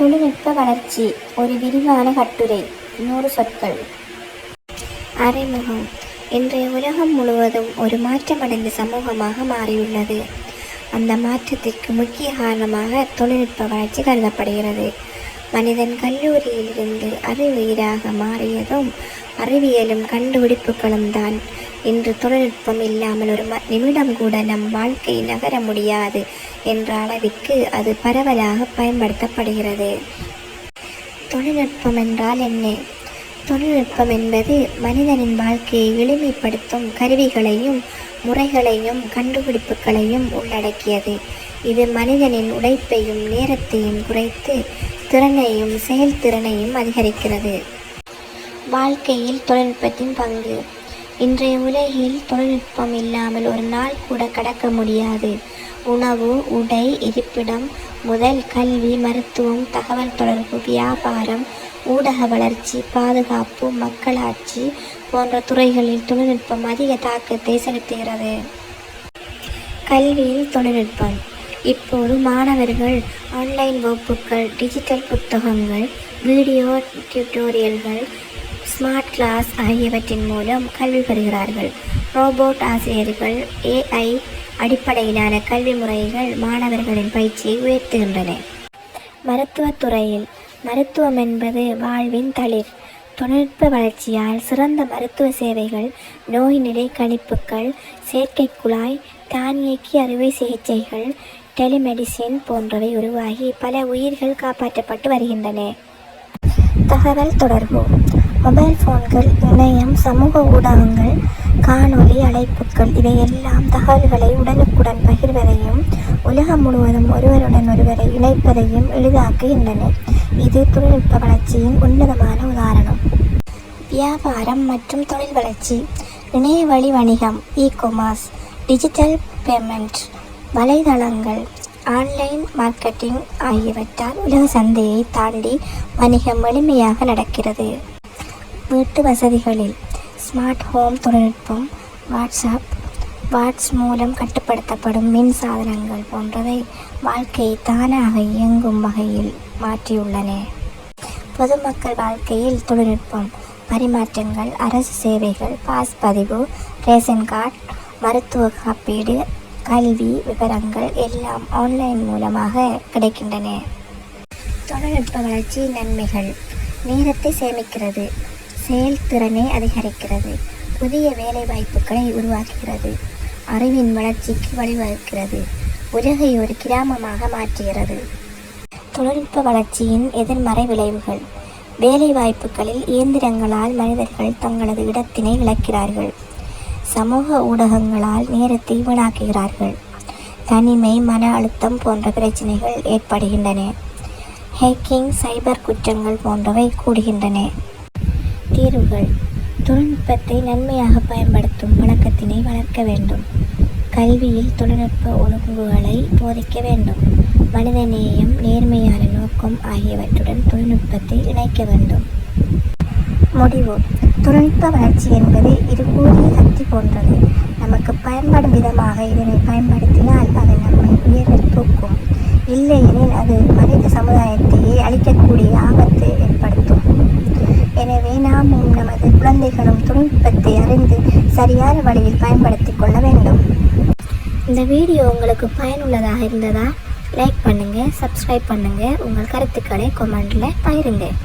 தொழில்நுட்ப வளர்ச்சி. ஒரு விரிவான கட்டுரை. நூறு சொற்கள். அறிமுகம். இன்றைய உலகம் முழுவதும் ஒரு மாற்றமடைந்த சமூகமாக மாறியுள்ளது. அந்த மாற்றத்திற்கு முக்கிய காரணமாக தொழில்நுட்ப வளர்ச்சி கருதப்படுகிறது. மனிதன் கல்லூரியிலிருந்து அறிவுயிராக மாறியதும் அறிவியலும் கண்டுபிடிப்புகளும் தான். இன்று தொழில்நுட்பம் இல்லாமல் ஒரு நிமிடம் கூட நம் வாழ்க்கை நகர முடியாது என்ற அளவிற்கு அது பரவலாக பயன்படுத்தப்படுகிறது. தொழில்நுட்பம் என்றால் என்ன? தொழில்நுட்பம் என்பது மனிதனின் வாழ்க்கையை எளிமைப்படுத்தும் கருவிகளையும் முறைகளையும் கண்டுபிடிப்புகளையும் உள்ளடக்கியது. இது மனிதனின் உழைப்பையும் நேரத்தையும் குறைத்து திறனையும் செயல்திறனையும் அதிகரிக்கிறது. வாழ்க்கையில் தொழில்நுட்பத்தின் பங்கு. இன்றைய உலகில் தொழில்நுட்பம் இல்லாமல் ஒரு நாள் கூட கடக்க முடியாது. உணவு உடை இருப்பிடம் முதல் கல்வி மருத்துவம் தகவல் தொடர்பு வியாபாரம் ஊடக வளர்ச்சி பாதுகாப்பு மக்களாட்சி போன்ற துறைகளில் தொழில்நுட்பம் அதிக தாக்கத்தை செலுத்துகிறது. கல்வியில் தொழில்நுட்பம். இப்போது மாணவர்கள் ஆன்லைன் வகுப்புகள் டிஜிட்டல் புத்தகங்கள் வீடியோ டியூட்டோரியல்கள் ஸ்மார்ட் கிளாஸ் ஆகியவற்றின் மூலம் கல்வி பெறுகிறார்கள். ரோபோட் ஆசிரியர்கள் ஏஐ அடிப்படையிலான கல்வி முறைகள் மாணவர்களின் பயிற்சியை உயர்த்துகின்றன. மருத்துவத் துறையில் மருத்துவம் என்பது வாழ்வின் தளிர். தொழில்நுட்ப வளர்ச்சியால் சிறந்த மருத்துவ சேவைகள் நோய் நிலை கணிப்புகள் செயற்கை குழாய் தானியக்கி அறுவை சிகிச்சைகள் டெலிமெடிசின் போன்றவை உருவாகி பல உயிர்கள் காப்பாற்றப்பட்டு வருகின்றன. தகவல் தொடர்பு. மொபைல் போன்கள் இணையம் சமூக ஊடகங்கள் காணொளி அழைப்புகள் இவையெல்லாம் தகவல்களை உடனுக்குடன் பகிர்வதையும் உலகம் முழுவதும் ஒருவருடன் ஒருவரை இணைப்பதையும் எளிதாக்குகின்றன. இது தொழில்நுட்ப வளர்ச்சியின் உன்னதமான உதாரணம். வியாபாரம் மற்றும் தொழில் வளர்ச்சி. இணைய வழி வணிகம் இ காமர்ஸ் டிஜிட்டல் பேமெண்ட் வலைதளங்கள் ஆன்லைன் மார்க்கெட்டிங் ஆகியவற்றால் உலக சந்தையை தாண்டி வணிகம் எளிமையாக நடக்கிறது. வீட்டு வசதிகளில் ஸ்மார்ட் ஹோம் தொழில்நுட்பம் வாட்ஸ்அப் வாட்ஸ் மூலம் கட்டுப்படுத்தப்படும் மின் சாதனங்கள் போன்றவை வாழ்க்கையை தானாக இயங்கும் வகையில் மாற்றியுள்ளன. பொதுமக்கள் வாழ்க்கையில் தொழில்நுட்பம் பரிமாற்றங்கள் அரசு சேவைகள் பாஸ் பதிவு ரேஷன் கார்டு மருத்துவ காப்பீடு கல்வி விவரங்கள் எல்லாம் ஆன்லைன் மூலமாக கிடைக்கின்றன. தொழில்நுட்ப வளர்ச்சி நன்மைகள். நேரத்தை சேமிக்கிறது. செயல்திறனை அதிகரிக்கிறது. புதிய வேலை வாய்ப்புகளை உருவாக்குகிறது. அறிவின் வளர்ச்சிக்கு வழிவகுக்கிறது. உலகை ஒரு கிராமமாக மாற்றுகிறது. தொழில்நுட்ப வளர்ச்சியின் எதிர்மறை விளைவுகள். வேலை வாய்ப்புகளில் இயந்திரங்களால் மனிதர்கள் தங்களது இடத்தினை இழக்கிறார்கள். சமூக ஊடகங்களால் நேரத்தை வீணாக்குகிறார்கள். தனிமை மன அழுத்தம் போன்ற பிரச்சனைகள் ஏற்படுகின்றன. ஹேக்கிங் சைபர் குற்றங்கள் போன்றவை கூடுகின்றன. தீர்வுகள். தொழில்நுட்பத்தை நன்மையாக பயன்படுத்தும் வழக்கத்தினை வளர்க்க வேண்டும். கல்வியில் தொழில்நுட்ப ஒழுங்குகளை போதிக்க வேண்டும். மனிதநேயம் நேர்மையான நோக்கம் ஆகியவற்றுடன் தொழில்நுட்பத்தை இணைக்க வேண்டும். முடிவு. தொழில்நுட்ப வளர்ச்சி என்பது இது கூறிய சக்தி போன்றது. நமக்கு பயன்படும் விதமாக இதனை பயன்படுத்தினால் அது நம்மை உயர்வில் தூக்கும். இல்லையெனில் அது மனித சமுதாயத்தையே அழிக்கக்கூடிய ஆபத்தை ஏற்படுத்தும். எனவே நாமும் நமது குழந்தைகளும் தொழில்நுட்பத்தை அறிந்து சரியான வழியில் பயன்படுத்திக் கொள்ள வேண்டும். இந்த வீடியோ உங்களுக்கு பயனுள்ளதாக இருந்ததா? லைக் பண்ணுங்கள் சப்ஸ்கிரைப் பண்ணுங்கள் உங்கள் கருத்துக்களை கொமெண்டில் பகிருங்கள்